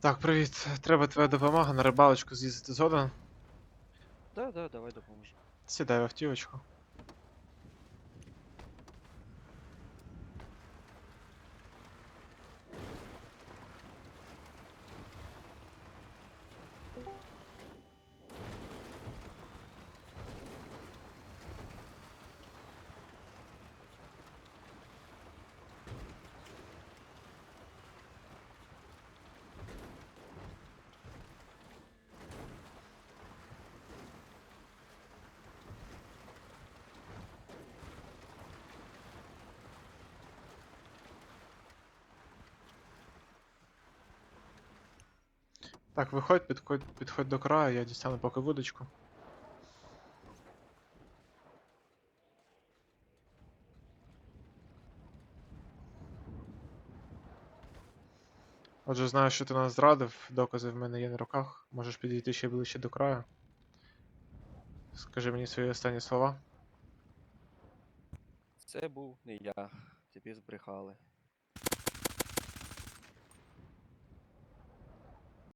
Так, привіт. Треба твоя допомога на рибалочку з'їздити згоден. Да, да, давай допоможу. Сідай в автівочку. Так, виходь, підходь, підходь до краю, я дістану поки вудочку. Отже, знаю, що ти нас зрадив, докази в мене є на руках. Можеш підійти ще ближче до краю. Скажи мені свої останні слова. Це був не я. Тобі збрехали.